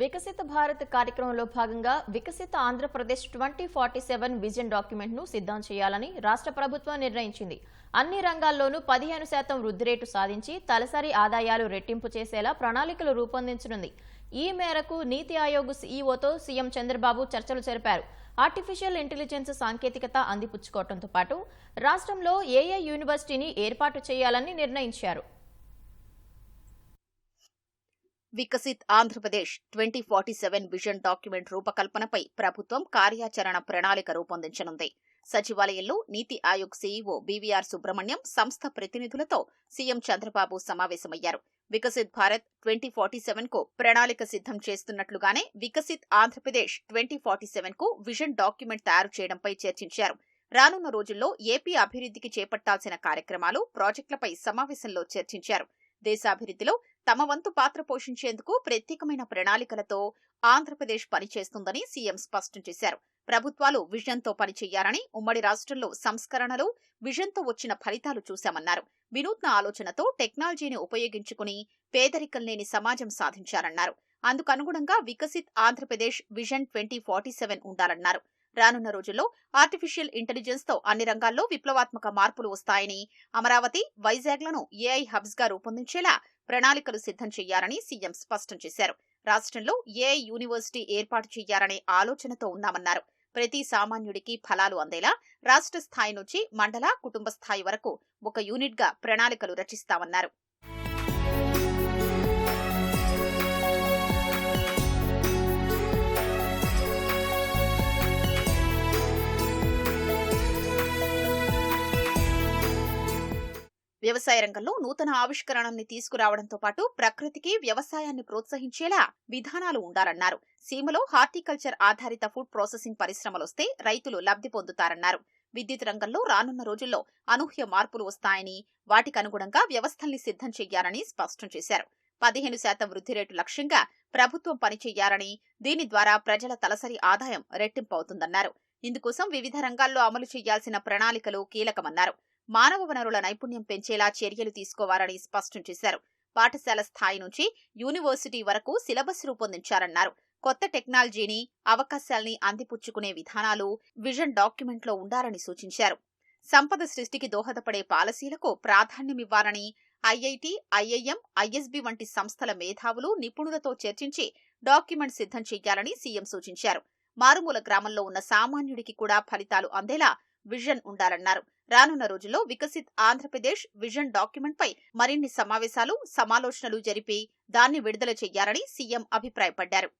వికసిత భారత్ కార్యక్రమంలో భాగంగా వికసిత Andhra Pradesh twenty forty seven vision డాక్యుమెంట్ను సిద్ధం చేయాలని రాష్ట్ర ప్రభుత్వం నిర్ణయించింది. అన్ని రంగాల్లోనూ పదిహేను శాతం వృద్ధి రేటు సాధించి తలసరి ఆదాయాలు రెట్టింపు చేసేలా ప్రణాళికలు రూపొందించనుంది. ఈ మేరకు నీతి ఆయోగ్ సీఈఓతో సీఎం చంద్రబాబు చర్చలు జరిపారు. ఆర్టిఫిషియల్ ఇంటెలిజెన్స్ సాంకేతికత అందిపుచ్చుకోవడంతో పాటు రాష్ట్రంలో ఏఏ యూనివర్సిటీని ఏర్పాటు చేయాలని నిర్ణయించారు. Viksit Andhra Pradesh twenty forty seven vision document రూపకల్పనపై ప్రభుత్వం కార్యాచరణ ప్రణాళిక రూపొందించనుంది. సచివాలయంలో నీతి ఆయోగ్ సీఈఓ బీవీఆర్ సుబ్రహ్మణ్యం సంస్థ ప్రతినిధులతో సీఎం చంద్రబాబు సమావేశమయ్యారు. వికసిత్ భారత్ ట్వంటీ ఫార్టీ సెవెన్కు ప్రణాళిక సిద్ధం చేస్తున్నట్లుగానే వికసిత్ ఆంధ్రప్రదేశ్ ట్వంటీ ఫార్టీ సెవెన్కు విజన్ డాక్యుమెంట్ తయారు చేయడంపై చర్చించారు. రానున్న రోజుల్లో ఏపీ అభివృద్ధికి చేపట్టాల్సిన కార్యక్రమాలు ప్రాజెక్టులపై సమావేశంలో చర్చించారు. దేశాభివృద్ధిలో తమ వంతు పాత్ర పోషించేందుకు ప్రత్యేకమైన ప్రణాళికలతో ఆంధ్రప్రదేశ్ పనిచేస్తుందని సీఎం స్పష్టం చేశారు. ప్రభుత్వాలు విజన్తో పనిచేయాలని ఉమ్మడి రాష్ట్రంలో సంస్కరణలు విజన్తో వచ్చిన ఫలితాలు చూశామన్నారు. వినూత్న ఆలోచనతో టెక్నాలజీని ఉపయోగించుకుని పేదరికం లేని సమాజం సాధించారన్నారు. అందుకనుగుణంగా Viksit Andhra Pradesh vision twenty forty seven ఉండాలన్నారు. రానున్న రోజుల్లో ఆర్టిఫిషియల్ ఇంటెలిజెన్స్తో అన్ని రంగాల్లో విప్లవాత్మక మార్పులు వస్తాయని అమరావతి వైజాగ్లను ఏఐ హబ్స్గా రూపొందించేలా ప్రణాళికలు సిద్ధం చేయాలని సీఎం స్పష్టం చేశారు. రాష్ట్రంలో ఏఐ యూనివర్సిటీ ఏర్పాటు చేయాలనే ఆలోచనతో ఉన్నామన్నారు. ప్రతి సామాన్యుడికి ఫలాలు అందేలా రాష్ట్ర స్థాయి నుంచి మండల కుటుంబ స్థాయి వరకు ఒక యూనిట్గా ప్రణాళికలు రచిస్తామన్నారు. వ్యవసాయ రంగంలో నూతన ఆవిష్కరణల్ని తీసుకురావడంతో పాటు ప్రకృతికి వ్యవసాయాన్ని ప్రోత్సహించేలా విధానాలు ఉండాలన్నారు. సీమలో హార్టికల్చర్ ఆధారిత ఫుడ్ ప్రాసెసింగ్ పరిశ్రమలొస్తే రైతులు లబ్ధి పొందుతారన్నారు. విద్యుత్ రంగంలో రానున్న రోజుల్లో అనూహ్య మార్పులు వస్తాయని వాటికనుగుణంగా వ్యవస్థల్ని సిద్ధం చెయ్యాలని స్పష్టం చేశారు. పదిహేను శాతం వృద్ధి రేటు లక్ష్యంగా ప్రభుత్వం పనిచేయాలని దీని ద్వారా ప్రజల తలసరి ఆదాయం రెట్టింపవుతుందన్నారు. ఇందుకోసం వివిధ రంగాల్లో అమలు చేయాల్సిన ప్రణాళికలు కీలకమన్నారు. మానవ వనరుల నైపుణ్యం పెంచేలా చర్యలు తీసుకోవాలని స్పష్టం చేశారు. పాఠశాల స్థాయి నుంచి యూనివర్సిటీ వరకు సిలబస్ రూపొందించారన్నారు. కొత్త టెక్నాలజీని అవకాశాల్ని అందిపుచ్చుకునే విధానాలు విజన్ డాక్యుమెంట్లో ఉండాలని సూచించారు. సంపద సృష్టికి దోహదపడే పాలసీలకు ప్రాధాన్యమివ్వాలని ఐఐటి ఐఐఎం ఐఎస్బి వంటి సంస్థల మేధావులు నిపుణులతో చర్చించి డాక్యుమెంట్ సిద్ధం చేయాలని సీఎం సూచించారు. మారుమూల గ్రామంలో ఉన్న సామాన్యుడికి కూడా ఫలితాలు అందేలా విజన్ ఉండాలన్నారు. రానున్న రోజుల్లో వికసిత్ ఆంధ్రప్రదేశ్ విజన్ డాక్యుమెంట్ పై మరిన్ని సమావేశాలు సమాలోచనలు జరిపి దాన్ని విడుదల చేయాలని సీఎం అభిప్రాయపడ్డారు.